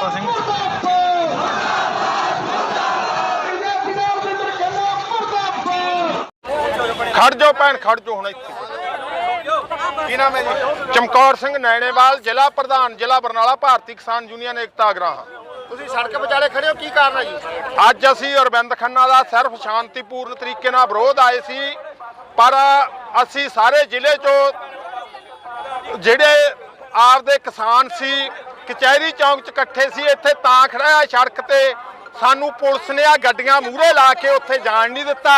ਦੀਪਾ ਸਿੰਘ। ਖੜ ਜਾਓ ਭੈਣ ਖੜ ਜਾਓ ਹੁਣ ਇੱਥੇ। ਕੀ ਨਾਮ ਹੈ ਜੀ? ਚਮਕੌਰ ਸਿੰਘ ਨੈਣੇਵਾਲ ਜ਼ਿਲ੍ਹਾ ਪ੍ਰਧਾਨ ਜ਼ਿਲ੍ਹਾ ਬਰਨਾਲਾ ਭਾਰਤੀ ਕਿਸਾਨ ਯੂਨੀਅਨ ਏਕਤਾ ਅਗਰਾਹਾਂ ਤੁਸੀਂ ਸੜਕ ਵਿਚਾਲੇ ਖੜੇ ਹੋ ਕੀ ਕਾਰਨ ਹੈ ਜੀ? ਅੱਜ ਅਸੀਂ ਅਰਵਿੰਦ ਖੰਨਾ ਦਾ ਸਿਰਫ ਸ਼ਾਂਤੀਪੂਰਨ ਤਰੀਕੇ ਨਾਲ ਵਿਰੋਧ ਆਏ ਸੀ ਪਰ ਅਸੀਂ ਸਾਰੇ ਜ਼ਿਲ੍ਹੇ ਚੋਂ ਜਿਹੜੇ ਆਪਦੇ ਕਿਸਾਨ ਸੀ ਕਚਹਿਰੀ ਚੌਂਕ 'ਚ ਇਕੱਠੇ ਸੀ, ਇੱਥੇ ਤਾਂ ਖੜਾ ਆ ਸੜਕ ਤੇ। ਸਾਨੂੰ ਪੁਲਿਸ ਨੇ ਆ ਗੱਡੀਆਂ ਮੂਹਰੇ ਲਾ ਕੇ ਉੱਥੇ ਜਾਣ ਨਹੀਂ ਦਿੱਤਾ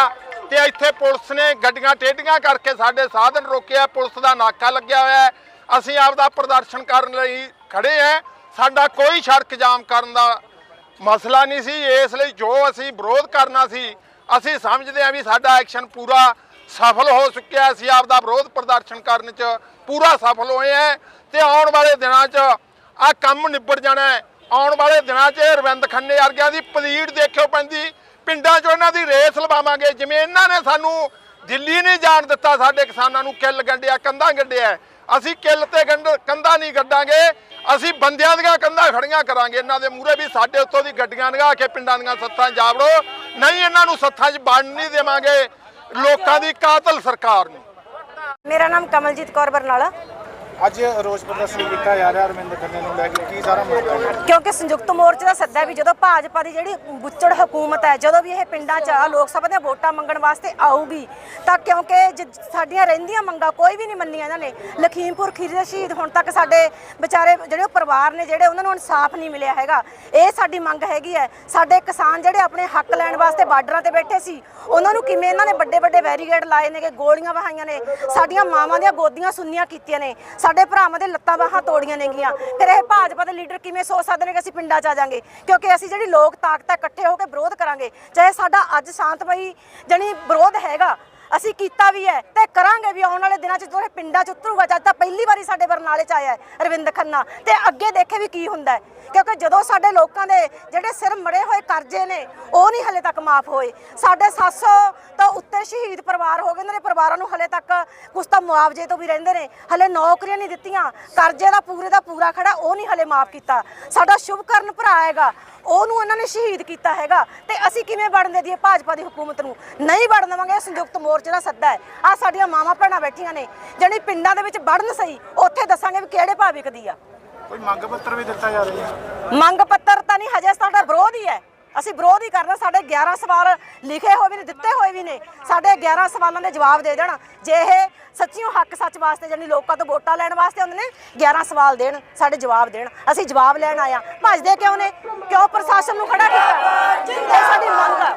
ਤੇ ਇੱਥੇ ਪੁਲਿਸ ਨੇ ਗੱਡੀਆਂ ਟੇਢੀਆਂ ਕਰਕੇ ਸਾਡੇ ਸਾਧਨ ਰੋਕਿਆ, ਪੁਲਿਸ ਦਾ ਨਾਕਾ ਲੱਗਿਆ ਹੋਇਆ ਹੈ। ਅਸੀਂ ਆਪਦਾ ਪ੍ਰਦਰਸ਼ਨ ਕਰਨ ਲਈ ਖੜੇ ਆ। ਸਾਡਾ ਕੋਈ ਸੜਕ ਜਾਮ ਕਰਨ ਦਾ ਮਸਲਾ ਨਹੀਂ ਸੀ। ਇਸ ਲਈ ਜੋ ਅਸੀਂ ਵਿਰੋਧ ਕਰਨਾ ਸੀ, ਅਸੀਂ ਸਮਝਦੇ ਹਾਂ ਵੀ ਸਾਡਾ ਐਕਸ਼ਨ ਪੂਰਾ ਸਫਲ ਹੋ ਚੁੱਕਿਆ। ਅਸੀਂ ਆਪਦਾ ਵਿਰੋਧ ਪ੍ਰਦਰਸ਼ਨ ਕਰਨ 'ਚ ਪੂਰਾ ਸਫਲ ਹੋਏ ਹਾਂ ਤੇ ਆਉਣ ਵਾਲੇ ਦਿਨਾਂ 'ਚ ਆ ਕੰਮ ਨਿਬੜ ਜਾਣਾ ਹੈ। ਆਉਣ ਵਾਲੇ ਦਿਨਾਂ 'ਚ ਰਵਿੰਦ ਖੰਨੇ ਵਰਗਿਆਂ ਦੀ ਪਲੀੜ ਦੇਖਿਓ ਪੈਂਦੀ। ਪਿੰਡਾਂ 'ਚ ਇਹਨਾਂ ਦੀ ਰੇਸ ਲਵਾਵਾਂਗੇ। ਜਿਵੇਂ ਇਹਨਾਂ ਨੇ ਸਾਨੂੰ ਦਿੱਲੀ ਨਹੀਂ ਜਾਣ ਦਿੱਤਾ, ਸਾਡੇ ਕਿਸਾਨਾਂ ਨੂੰ ਕਿੱਲ ਗੰਡਿਆ ਕੰਧਾਂ ਗੱਡਿਆ ਅਸੀਂ ਕਿੱਲ ਤੇ ਕੰਧਾਂ ਨਹੀਂ ਗੱਡਾਂਗੇ। ਅਸੀਂ ਬੰਦਿਆਂ ਦੀਆਂ ਕੰਧਾਂ ਖੜੀਆਂ ਕਰਾਂਗੇ। ਇਹਨਾਂ ਦੇ ਮੂਹਰੇ ਵੀ ਸਾਡੇ ਉੱਤੋਂ ਦੀ ਗੱਡੀਆਂ ਲੰਘਾ ਕੇ ਪਿੰਡਾਂ ਦੀਆਂ ਸੱਥਾਂ 'ਚ ਜਾ ਵੜੋ ਨਹੀਂ ਇਹਨਾਂ ਨੂੰ ਸੱਥਾਂ 'ਚ ਵੜਨ ਨਹੀਂ ਦੇਵਾਂਗੇ। ਲੋਕਾਂ ਦੀ ਕਾਤਲ ਸਰਕਾਰ ਨੂੰ। ਮੇਰਾ ਨਾਮ ਕਮਲਜੀਤ ਕੌਰ ਬਰਨਾਲਾ। ਅੱਜ ਰੋਸ ਪ੍ਰਦਰਸ਼ਨ ਕੀਤਾ ਜਾ ਰਿਹਾ ਅਰਵਿੰਦ ਖੰਨੇ ਨੂੰ ਲੈ ਕੇ, ਕੀ ਸਾਰਾ ਮਸਲਾ ਹੈ? ਕਿਉਂਕਿ ਸੰਯੁਕਤ ਮੋਰਚੇ ਦਾ ਸੱਦਾ ਵੀ ਜਦੋਂ ਭਾਜਪਾ ਦੀ ਜਿਹੜੀ ਬੁੱਚੜ ਹਕੂਮਤ ਹੈ, ਜਦੋਂ ਵੀ ਇਹ ਪਿੰਡਾਂ 'ਚ ਲੋਕ ਸਭਾ ਦੀਆਂ ਵੋਟਾਂ ਮੰਗਣ ਵਾਸਤੇ ਆਊਗੀ, ਤਾਂ ਕਿਉਂਕਿ ਜ- ਸਾਡੀਆਂ ਰਹਿੰਦੀਆਂ ਮੰਗਾਂ ਕੋਈ ਵੀ ਨਹੀਂ ਮੰਨੀਆਂ ਇਹਨਾਂ ਨੇ। ਲਖੀਮਪੁਰ ਖੀਰੀ ਦੇ ਸ਼ਹੀਦ ਹੁਣ ਤੱਕ ਸਾਡੇ ਵਿਚਾਰੇ ਜਿਹੜੇ ਉਹ ਪਰਿਵਾਰ ਨੇ, ਜਿਹੜੇ ਉਹਨਾਂ ਨੂੰ ਇਨਸਾਫ ਨਹੀਂ ਮਿਲਿਆ ਹੈਗਾ। ਇਹ ਸਾਡੀ ਮੰਗ ਹੈਗੀ ਹੈ। ਸਾਡੇ ਕਿਸਾਨ ਜਿਹੜੇ ਆਪਣੇ ਹੱਕ ਲੈਣ ਵਾਸਤੇ ਬਾਰਡਰਾਂ ਤੇ ਬੈਠੇ ਸੀ, ਉਹਨਾਂ ਨੂੰ ਕਿਵੇਂ ਇਹਨਾਂ ਨੇ ਵੱਡੇ ਵੱਡੇ ਬੈਰੀਗੇਡ ਲਾਏ ਨੇਗੇ, ਗੋਲੀਆਂ ਵਹਾਈਆਂ ਨੇ, ਸਾਡੀਆਂ ਮਾਵਾਂ ਦੀਆਂ ਗੋਦੀਆਂ ਸੁੰਨੀਆਂ ਕੀਤੀਆਂ ਨੇ ਸਾਡੇ ਭਰਾਵਾਂ ਦੇ ਲੱਤਾਂ ਬਾਹਾਂ ਤੋੜੀਆਂ ਨੇਗੀਆਂ ਫਿਰ ਇਹ ਭਾਜਪਾ ਦੇ ਲੀਡਰ ਕਿਵੇਂ ਸੋਚ ਸਕਦੇ ਨੇ ਕਿ ਅਸੀਂ ਪਿੰਡਾਂ 'ਚ ਆ ਜਾਾਂਗੇ? ਕਿਉਂਕਿ ਅਸੀਂ ਜਿਹੜੀ ਲੋਕ ਤਾਕਤ ਹੈ, ਇਕੱਠੇ ਹੋ ਕੇ ਵਿਰੋਧ ਕਰਾਂਗੇ। ਚਾਹੇ ਸਾਡਾ ਅੱਜ ਸ਼ਾਂਤਮਈ ਜਣੀ ਵਿਰੋਧ ਹੈਗਾ ਅਸੀਂ ਕੀਤਾ ਵੀ ਹੈ ਤੇ ਕਰਾਂਗੇ ਵੀ ਆਉਣ ਵਾਲੇ ਦਿਨਾਂ 'ਚ ਜਦੋਂ ਇਹ ਪਿੰਡਾਂ 'ਚ ਉਤਰੂਗਾ, ਜਦ ਤਾਂ ਪਹਿਲੀ ਵਾਰੀ ਸਾਡੇ ਬਰਨਾਲੇ 'ਚ ਆਇਆ ਹੈ ਅਰਵਿੰਦ ਖੰਨਾ। ਤੇ ਅੱਗੇ ਦੇਖੇ ਵੀ ਕੀ ਹੁੰਦਾ ਹੈ। ਕਿਉਂਕਿ ਜਦੋਂ ਸਾਡੇ ਲੋਕਾਂ ਦੇ ਜਿਹੜੇ ਸਿਰ ਮੜੇ ਹੋਏ ਕਰਜ਼ੇ ਨੇ, ਉਹ ਨਹੀਂ ਹਲੇ ਤੱਕ ਮਾਫ ਹੋਏ। ਸਾਡੇ 700 ਤੋਂ ਉੱਤੇ ਸ਼ਹੀਦ ਪਰਿਵਾਰ ਹੋ ਗਏ ਉਹਨਾਂ ਦੇ ਪਰਿਵਾਰਾਂ ਨੂੰ ਹਲੇ ਤੱਕ ਕੁਛ ਤਾਂ ਮੁਆਵਜ਼ੇ ਤੋਂ ਵੀ ਰਹਿੰਦੇ ਨੇ। ਹਲੇ ਨੌਕਰੀਆਂ ਨਹੀਂ ਦਿੱਤੀਆਂ, ਕਰਜ਼ੇ ਦਾ ਪੂਰੇ ਦਾ ਪੂਰਾ ਖੜਾ, ਉਹ ਨਹੀਂ ਹਲੇ ਮਾਫ ਕੀਤਾ। ਸਾਡਾ ਸ਼ੁਭਕਰਨ ਭਰਾ ਹੈਗਾ, ਉਹਨੂੰ ਉਹਨਾਂ ਨੇ ਸ਼ਹੀਦ ਕੀਤਾ ਹੈਗਾ। ਤੇ ਅਸੀਂ ਕਿਵੇਂ ਵੜਨ ਦੇ ਦੀਏ ਭਾਜਪਾ ਦੀ ਹਕੂਮਤ ਨੂੰ? ਨਹੀਂ ਵੜਨ ਦੇਵਾਂਗੇ, ਸੰਯੁਕਤ ਸੰਯੁਕਤ ਮੋਰਚੇ ਦਾ ਸੱਦਾ ਹੈ ਆ ਸਾਡੀਆਂ ਮਾਵਾਂ ਭੈਣਾਂ ਬੈਠੀਆਂ ਨੇ ਜਿਹੜੀ ਪਿੰਡਾਂ ਦੇ ਵਿੱਚ ਵੜਨ ਸਹੀ ਉੱਥੇ ਦੱਸਾਂਗੇ ਵੀ ਕਿਹੜੇ ਭਾਅ ਵਿਕਦੀ ਆ। ਕੋਈ ਮੰਗ ਪੱਤਰ ਵੀ ਦਿੱਤਾ ਜਾ ਰਿਹਾ ਹੈ? ਮੰਗ ਪੱਤਰ ਤਾਂ ਨਹੀਂ ਹਜੇ ਸਾਡਾ ਵਿਰੋਧ ਹੀ ਹੈ। ਅਸੀਂ ਵਿਰੋਧ ਹੀ ਕਰਨਾ ਸਾਡੇ 11 ਸਵਾਲ ਲਿਖੇ ਹੋਏ ਵੀ ਨੇ ਦਿੱਤੇ ਹੋਏ ਵੀ ਨੇ। ਸਾਡੇ 11 ਸਵਾਲਾਂ ਦੇ ਜਵਾਬ ਦੇ ਦੇਣ। ਜੇ ਇਹ ਸੱਚੀਓ ਹੱਕ ਸੱਚ ਵਾਸਤੇ ਜਾਨੀ ਲੋਕਾਂ ਤੋਂ ਵੋਟਾਂ ਲੈਣ ਵਾਸਤੇ ਆਉਂਦੇ ਨੇ 11 ਸਵਾਲ ਦੇਣ ਸਾਡੇ ਜਵਾਬ ਦੇਣ। ਅਸੀਂ ਜਵਾਬ ਲੈਣ ਆਇਆ ਭੱਜਦੇ ਕਿਉਂ ਨੇ? ਕਿਉਂ ਪ੍ਰਸ਼ਾਸਨ ਨੂੰ ਖੜਾ ਕੀਤਾ? ਇਹ ਸਾਡੀ ਮੰਗ ਆ।